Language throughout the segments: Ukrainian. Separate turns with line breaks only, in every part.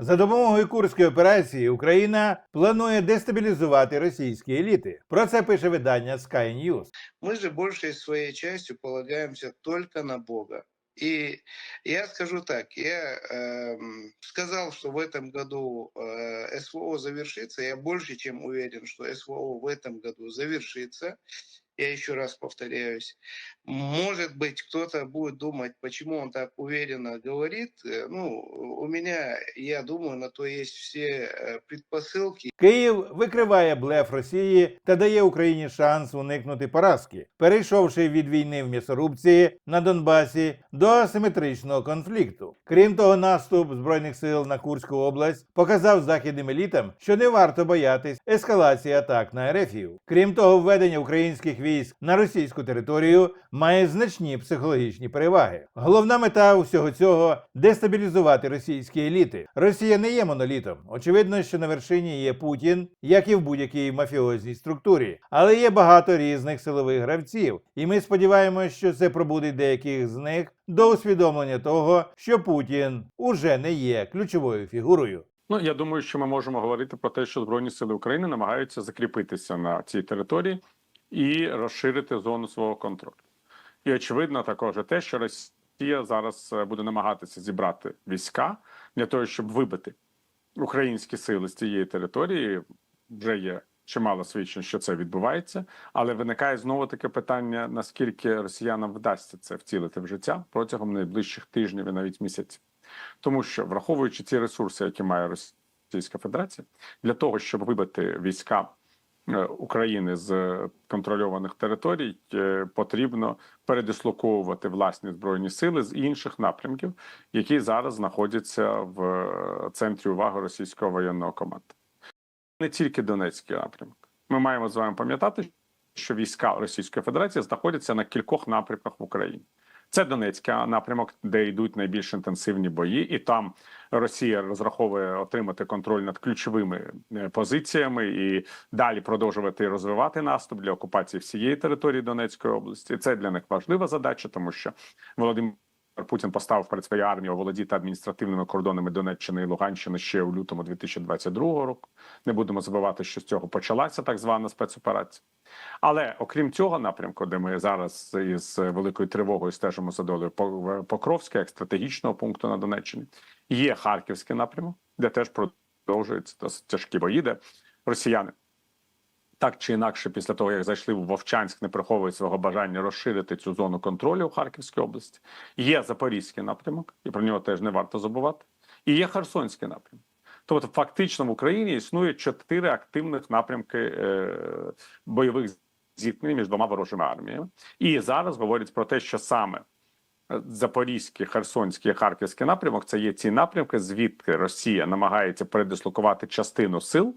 За допомогою курської операції Україна планує дестабілізувати російські еліти. Про це пише видання Sky News.
Мы же большей своей частью полагаемся только на Бога. И я скажу так, я эм, сказал, что в этом году э, СВО завершится. Я больше чем уверен, что СВО в этом году завершится. Я еще раз повторяюсь. Может быть, кто-то будет думать, почему он так уверенно говорит. Э, Ну, у меня, я думаю, на то есть все э, предпосылки.
Київ викриває блеф Росії та дає Україні шанс уникнути поразки, перейшовши від війни в м'ясорубці на Донбасі до асиметричного конфлікту. Крім того, наступ збройних сил на Курську область показав західним елітам, що не варто боятись ескалації атак на Ерефію. Крім того, введення українських військ на російську територію має значні психологічні переваги. Головна мета усього цього дестабілізувати російські еліти. Росія не є монолітом. Очевидно, що на вершині є Путін, як і в будь-якій мафіозній структурі, але є багато різних силових гравців, і ми сподіваємося, що це пробудить деяких з них до усвідомлення того, що Путін уже не є ключовою фігурою.
Ну я думаю, що ми можемо говорити про те, що збройні сили України намагаються закріпитися на цій території і розширити зону свого контролю. І очевидно, також те, що Росія зараз е, буде намагатися зібрати війська для того, щоб вибити українські сили з цієї території. Вже є чимало свідчень, що це відбувається, але виникає знову таке питання: наскільки росіянам вдасться це втілити в життя протягом найближчих тижнів і навіть місяців. Тому що, враховуючи ці ресурси, які має Російська Федерація, для того, щоб вибити війська України з контрольованих територій, е, потрібно передислоковувати власні збройні сили з інших напрямків, які зараз знаходяться в е, центрі уваги російського воєнного команди. Не тільки Донецький напрямок. Ми маємо з вами пам'ятати, що війська Російської Федерації знаходяться на кількох напрямках в Україні. Це Донецька напрямок, де йдуть найбільш інтенсивні бої, і там Росія розраховує отримати контроль над ключовими е, позиціями і далі продовжувати розвивати наступ для окупації всієї території Донецької області. Це для них важлива задача, тому що Володимир Путін поставив перед своєю армією володіти адміністративними кордонами Донеччини і Луганщини ще у лютому 2022 року. Не будемо забувати, що з цього почалася так звана спецоперація. Але окрім цього напрямку, де ми зараз із великою тривогою стежимо за долею Покровська, як стратегічного пункту на Донеччині, є Харківський напрямок, де теж продовжуються досить тяжкі бої, де росіяни так чи інакше, після того як зайшли в Вовчанськ, не приховують свого бажання розширити цю зону контролю у Харківській області. Є Запорізький напрямок, і про нього теж не варто забувати. І є Херсонський напрямок. Тобто, фактично в Україні існує чотири активних напрямки е, бойових зіткнень між двома ворожими арміями. І зараз говорять про те, що саме е, Запорізький, Херсонський Харківський напрямок це є ці напрямки, звідки Росія намагається передислокувати частину сил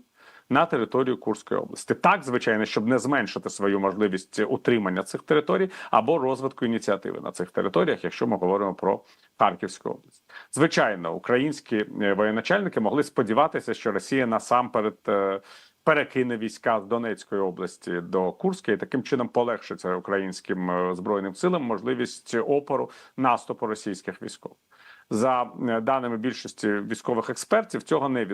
на територію Курської області. Так, звичайно, щоб не зменшити свою можливість утримання цих територій або розвитку ініціативи на цих територіях, якщо ми говоримо про Харківську область. Звичайно, українські е, воєначальники могли сподіватися, що Росія насамперед. е, Перекине війська з Донецької області до Курської, і таким чином полегшиться українським е, збройним силам можливість опору наступу російських військових. За даними більшості військових експертів, цього не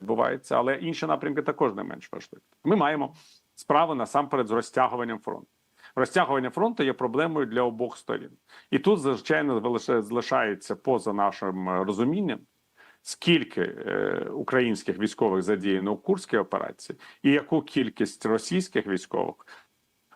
відбувається, але інші напрямки також не менш важливі. Ми маємо справу насамперед з розтягуванням фронту. Розтягування фронту є проблемою для обох сторін, і тут звичайно залишається поза нашим розумінням. Скільки е, українських військових задіяно в Курській операції, і яку кількість російських військових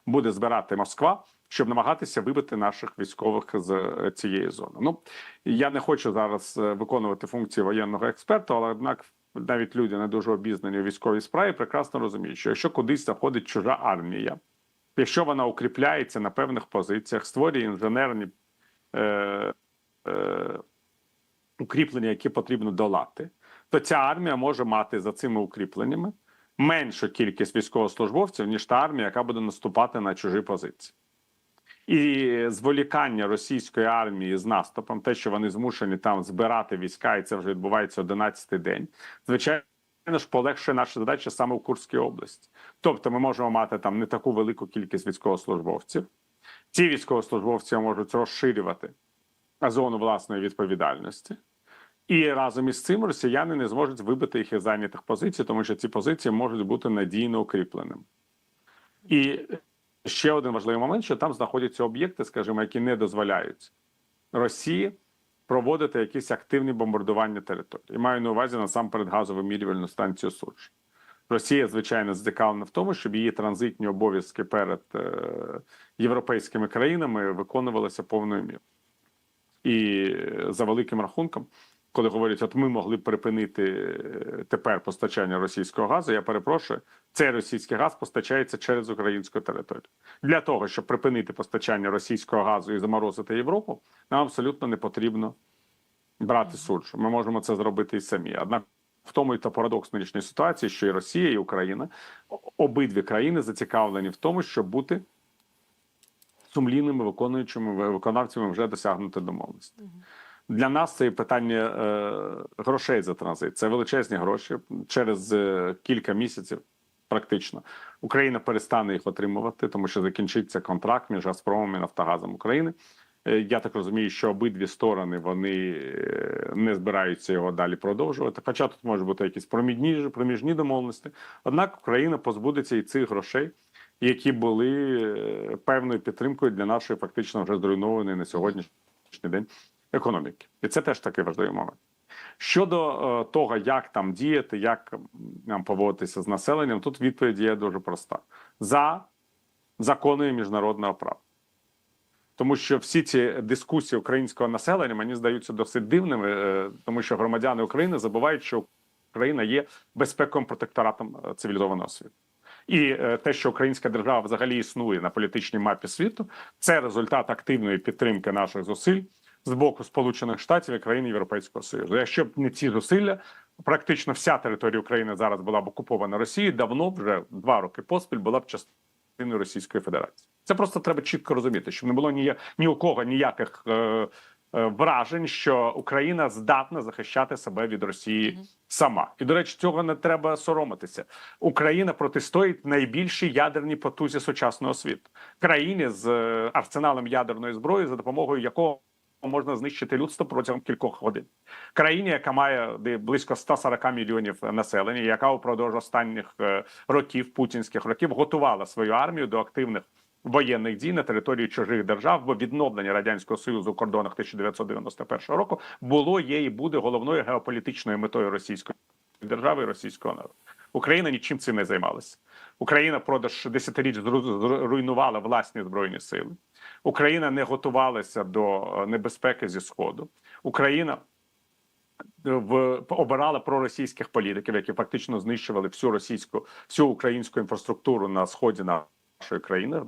буде збирати Москва, щоб намагатися вибити наших військових з е, цієї зони? Ну я не хочу зараз е, виконувати функції воєнного експерта, але однак навіть люди не дуже обізнані у військовій справі, прекрасно розуміють, що якщо кудись заходить чужа армія, якщо вона укріпляється на певних позиціях, створює інженерні е, е, укріплення, які потрібно долати, то ця армія може мати за цими укріпленнями меншу кількість військовослужбовців, ніж та армія, яка буде наступати на чужі позиції. І зволікання російської армії з наступом, те, що вони змушені там збирати війська, і це вже відбувається 11-й день, звичайно ж полегшує наша задача саме в Курській області. Тобто, ми можемо мати там не таку велику кількість військовослужбовців. Ці військовослужбовці можуть розширювати зону власної відповідальності. І разом із цим росіяни не зможуть вибити їх із зайнятих позицій, тому що ці позиції можуть бути надійно укріпленими. І ще один важливий момент, що там знаходяться об'єкти, скажімо, які не дозволяють Росії проводити якісь активні бомбардування території. Маю на увазі насамперед газову мірювальну станцію Сурж. Росія, звичайно, зацікавлена в тому, щоб її транзитні обов'язки перед е, європейськими країнами виконувалися повною мірою. І е, за великим рахунком, коли говорять, от ми могли б припинити е, тепер постачання російського газу, я перепрошую, цей російський газ постачається через українську територію. Для того, щоб припинити постачання російського газу і заморозити Європу, нам абсолютно не потрібно брати суджу. Ми можемо це зробити і самі. Однак в тому і та парадокс нинішньої ситуації, що і Росія, і Україна обидві країни зацікавлені в тому, щоб бути сумлінними виконуючими виконавцями вже досягнути домовленості. Для нас це питання е, грошей за транзит. Це величезні гроші через е, кілька місяців. Практично Україна перестане їх отримувати, тому що закінчиться контракт між Газпромом і Нафтогазом України. Е, Я так розумію, що обидві сторони вони е, не збираються його далі продовжувати. Хоча тут можуть бути якісь проміжні, проміжні домовленості. Однак Україна позбудеться і цих грошей, які були е, певною підтримкою для нашої фактично вже зруйнованої на сьогоднішній день економіки, і це теж такий важливий момент. Щодо е, того, як там діяти, як нам поводитися з населенням, тут відповідь є дуже проста: за законами міжнародного права. Тому що всі ці дискусії українського населення мені здаються досить дивними, е, тому що громадяни України забувають, що Україна є безпековим протекторатом е, цивілізованого світу. І те, що українська держава взагалі існує на політичній мапі світу, це результат активної підтримки наших зусиль з боку Сполучених Штатів і країн Європейського Союзу. Якщо б не ці зусилля, практично вся територія України зараз була б окупована Росією, давно вже два роки поспіль була б частиною Російської Федерації. Це просто треба чітко розуміти, щоб не було ні, ні у кого ніяких. Е, е, Вражень, що Україна здатна захищати себе від Росії сама, і до речі, цього не треба соромитися. Україна протистоїть найбільшій ядерній потузі сучасного світу, країні з е, арсеналом ядерної зброї, за допомогою якого можна знищити людство протягом кількох годин. Країні, яка має де близько 140 мільйонів населення, яка упродовж останніх е, років путінських років готувала свою армію до активних. Воєнних дій на території чужих держав, бо відновлення радянського союзу у кордонах 1991 року було є і буде головною геополітичною метою російської держави і російського народу. Україна нічим цим не займалася. Україна продаж десятиріч руйнувала власні збройні сили. Україна не готувалася до е, небезпеки зі сходу. Україна е, в обирала проросійських політиків, які фактично знищували всю російську, всю українську інфраструктуру на сході нашої країни.